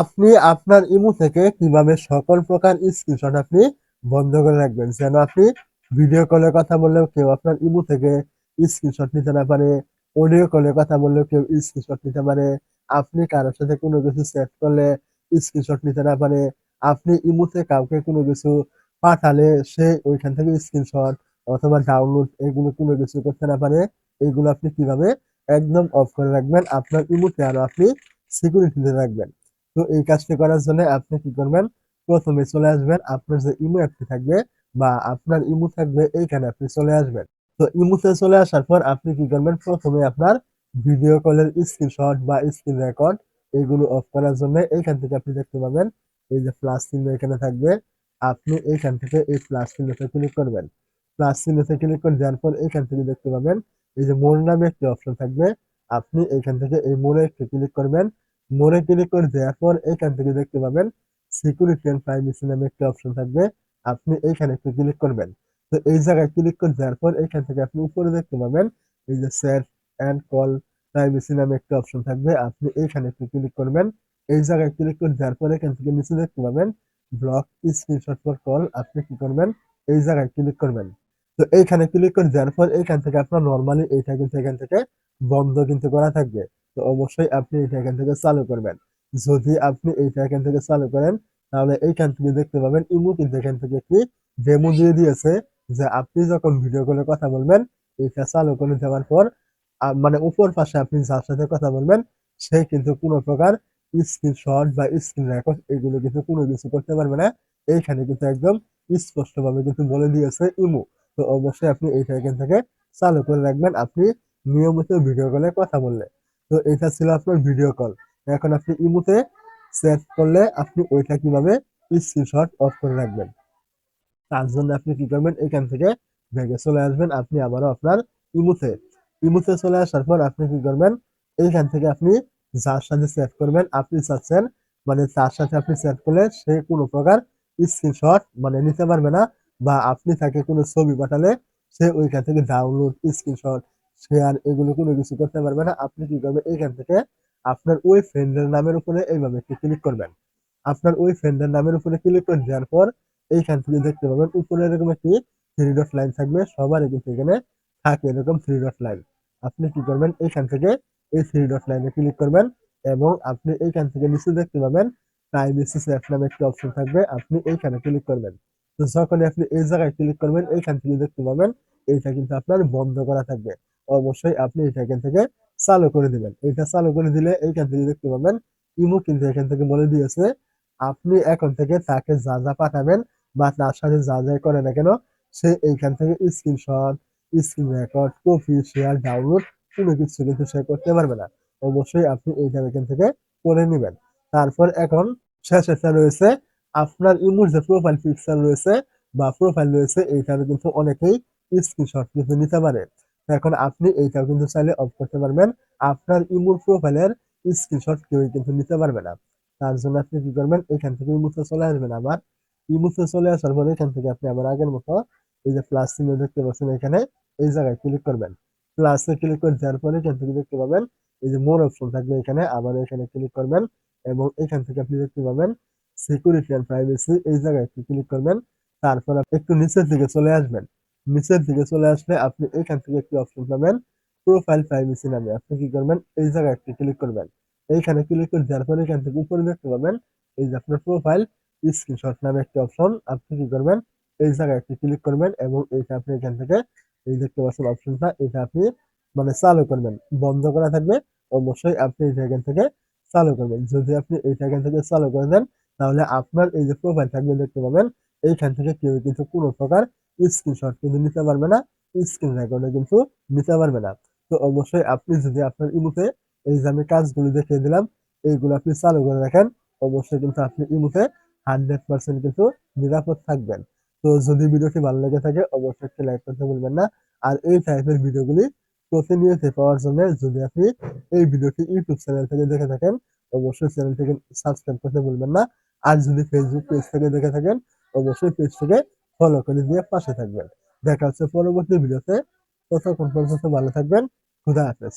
আপনি আপনার ইমো থেকে কীভাবে সকল প্রকার স্ক্রিনশট আপনি বন্ধ করে রাখবেন? যেন আপনি ভিডিও কলে কথা বললেও কেউ আপনার ইমো থেকে স্ক্রিনশট নিতে না পারে অডিও কলে কথা বললেও কেউ স্ক্রিনশট নিতে পারে, আপনি কারোর সাথে কোনো কিছু সেট করলে স্ক্রিনশট নিতে না পারে, আপনি ইমোতে কাউকে কোনো কিছু পাঠালে সে ওইখান থেকে স্ক্রিনশট অথবা ডাউনলোড এগুলো কোনো কিছু করতে না পারে এইগুলো আপনি কীভাবে একদম অফ করে রাখবেন? আপনার ইমোতে আরও আপনি সিকিউরিটিতে রাখবেন। তো এই কাজটি করার জন্য আপনি কি করবেন? প্রথমে চলে আসবেন, আপনার যে ইমো অ্যাপটি থাকবে বা আপনার ইমো থাকবে এইখানে আপনি চলে আসবেন। তো ইমোতে চলে আসার পর আপনি কি করবেন? প্রথমে আপনার ভিডিও কলের স্ক্রিনশট বা স্ক্রিন রেকর্ড এগুলো অফ করার জন্য এইখান থেকে আপনি দেখতে পাবেন। এই যে প্লাস চিহ্ন এখানে থাকবে। আপনি এইখান থেকে এই প্লাস চিহ্নতে ক্লিক করবেন। প্লাস চিহ্নতে ক্লিক করে দেওয়ার পর এইখান থেকে দেখতে পাবেন, এই যে মোর নামে একটি অপশন থাকবে। আপনি এইখান থেকে এই মোড়ে একটু ক্লিক করবেন। মোড়ে ক্লিক করে দেওয়ার পর এখান থেকে দেখতে পাবেন সিকিউরিটি এন্ড প্রাইভেসি নামে একটা অপশন থাকবে। আপনি এইখানে একটু ক্লিক করবেন। তো এই জায়গায় ক্লিক করে দেওয়ার পর এখান থেকে আপনি উপরে দেখতে পাবেন এই যে সেট অ্যান্ড কল প্রাইভেসি নামে একটা অপশন থাকবে। আপনি এইখানে একটু ক্লিক করবেন। এই জায়গায় ক্লিক করে দেওয়ার পর এখান থেকে নিচে দেখতে পাবেন ব্লক স্ক্রিনশট ফর কল আপনি কি করবেন? এই জায়গায় ক্লিক করবেন। তো এইখানে ক্লিক করে দেওয়ার পর এখান থেকে আপনার নর্মালি এইটা কিন্তু এখান থেকে বন্ধ কিন্তু করা থাকবে। তো অবশ্যই আপনি এটা এখান থেকে চালু করবেন। যদি আপনি এইটা এখান থেকে চালু করেন, তাহলে এইখান থেকে দেখতে পাবেন ইমো কিন্তু এখান থেকে একটি ডেমো দিয়ে দিয়েছে যে আপনি যখন ভিডিও কলে কথা বলবেন এটা চালু করে দেওয়ার পর মানে উপর পাশে আপনি যার সাথে কথা বলবেন, সে কিন্তু কোনো প্রকার স্ক্রিনশট বা স্ক্রিন রেকর্ড এগুলো কিন্তু কোনো কিছু করতে পারবে না। এইখানে কিন্তু একদম স্পষ্টভাবে কিন্তু বলে দিয়েছে ইমো। তো অবশ্যই আপনি এইটা এখান থেকে চালু করে রাখবেন। আপনি নিয়মিত ভিডিও কলে কথা বললে। তো এটা ছিল আপনার ভিডিও কল এখন আপনি ইমোতে সেট করলে আপনি ওইটা কীভাবে স্ক্রিনশট অফ করে রাখবেন? তার জন্য আপনি কি করবেন? এখান থেকে ব্যাগে চলে আসবেন, আপনি আবারও আপনার ইমোতে। ইমোতে চলে আসার পর আপনি কি করবেন? এইখান থেকে আপনি যার সাথে সেট করবেন, আপনি চাচ্ছেন মানে তার সাথে আপনি সেট করলে সে কোনো প্রকার স্ক্রিনশট মানে নিতে পারবে না বা আপনি তাকে কোনো ছবি পাঠালে সে ওইখান থেকে ডাউনলোড স্ক্রিনশট শেয়ার এগুলো কোনো কিছু করতে পারবে না। আপনি কি করবেন? এইখান থেকে আপনার ওই ফ্রেন্ডের নামের উপরে এইভাবে একটু ক্লিক করবেন। আপনার ওই ফ্রেন্ডের নামের উপরে ক্লিক করে দেওয়ার পর এইখান থেকে দেখতে পাবেন উপরে এরকম একটি থ্রি ডট লাইন থাকবে। সবার কিন্তু এখানে থাকে এরকম থ্রি ডট লাইন আপনি কি করবেন? এইখান থেকে এই থ্রি ডট লাইনে ক্লিক করবেন এবং আপনি এইখান থেকে নিচে দেখতে পাবেন প্রাইভেসি সেফ নামে একটি অপশন থাকবে। আপনি এইখানে ক্লিক করবেন। তো যখন আপনি এই জায়গায় ক্লিক করবেন, এইখান থেকে দেখতে পাবেন এইটা কিন্তু আপনার বন্ধ করা থাকবে। অবশ্যই আপনি এখান থেকে চালু করে দিবেন। এটা চালু করে দিলে এইখান থেকে দেখতে পাবেন, ইমো কিন্তু এখান থেকে বলে দিয়েছে, আপনি এখন থেকে তাকে যা যা পাঠাবেন বা তার সাথে যা যা করে না কেন, সে এইখান থেকে screenshot screen record copy share download কোনো কিছু কিন্তু সে করতে পারবে না। অবশ্যই আপনি এইটা এখান থেকে করে নেবেন। তারপর এখন শেষেটা রয়েছে, আপনার ইমোর যে প্রোফাইল পিকচার রয়েছে বা প্রোফাইল রয়েছে এইটার কিন্তু অনেকেই স্ক্রিনশট কিন্তু নিতে পারে। এখন আপনি এইটাও কিন্তু চাইলে অফ করতে পারবেন। আপনার ইমোর প্রোফাইলের স্ক্রিনশট কেউ কিন্তু নিতে পারবে না। তার জন্য আপনি কি করবেন, এখান থেকে ইমোতে চলে আসবেন আবার। ইমোতে চলে আসার পরে এখান থেকে আপনি আবার আগের মতো এই যে প্লাস চিহ্ন দেখতে পাচ্ছেন এখানে, এই জায়গায় ক্লিক করবেন। প্লাসে ক্লিক করে দেওয়ার পরে এখান থেকে দেখতে পাবেন, এই যে মোর অপশন থাকবে এখানে, আবার এখানে ক্লিক করবেন এবং এখান থেকে আপনি দেখতে পাবেন সিকিউরিটি অ্যান্ড প্রাইভেসি এই জায়গায় ক্লিক করবেন। তারপর একটু নিচের দিকে চলে আসবেন। নিচের দিকে চলে আসলে আপনি এখান থেকে একটি অপশন পাবেন প্রোফাইল প্রাইভেসি নামে। আপনি কি করবেন? এই জায়গায় একটি ক্লিক করবেন। এইখানে ক্লিক করে দেওয়ার পরে এখান থেকে উপরে দেখতে পাবেন, এই যে আপনার প্রোফাইল স্ক্রিনশট নামে একটি অপশন আপনি কি করবেন? এই জায়গায় একটি ক্লিক করবেন এবং এইটা আপনি এখান থেকে এই দেখতে পাচ্ছেন অপশনটা এটা আপনি মানে চালু করবেন। বন্ধ করা থাকবে। অবশ্যই আপনি এটা এখান থেকে চালু করবেন। যদি আপনি এইটা এখান থেকে চালু করে দেন, তাহলে আপনার এই যে প্রোফাইল থাকবে দেখতে পাবেন, এইখান থেকে কেউ কিন্তু কোনো প্রকার স্ক্রিনশট কিন্তু নিতে পারবে না স্ক্রিন রেকর্ডে কিন্তু নিতে পারবে না। তো অবশ্যই আপনি যদি আপনার ইমুতে এই যে আমি কাজগুলো দেখিয়ে দিলাম, এইগুলো আপনি চালু করে রাখেন, অবশ্যই কিন্তু আপনি ইমুতে হান্ড্রেড পার্সেন্ট কিন্তু নিরাপদ থাকবেন। তো যদি ভিডিওটি ভালো লেগে থাকে, অবশ্যই একটি লাইক করতে ভুলবেন না। আর এই টাইপের ভিডিওগুলি প্রতিনিয়ত পাওয়ার জন্য যদি আপনি এই ভিডিওটি ইউটিউব চ্যানেল থেকে দেখে থাকেন, অবশ্যই চ্যানেলটিকে সাবস্ক্রাইব করতে ভুলবেন না। আর যদি ফেসবুক পেজ থেকে দেখে থাকেন, অবশ্যই পেজ থেকে ফলো করে দিয়ে পাশে থাকবেন। দেখা হচ্ছে পরবর্তী ভিডিওতে। ততক্ষণ পর্যন্ত ভালো থাকবেন। খুদা হাফেজ।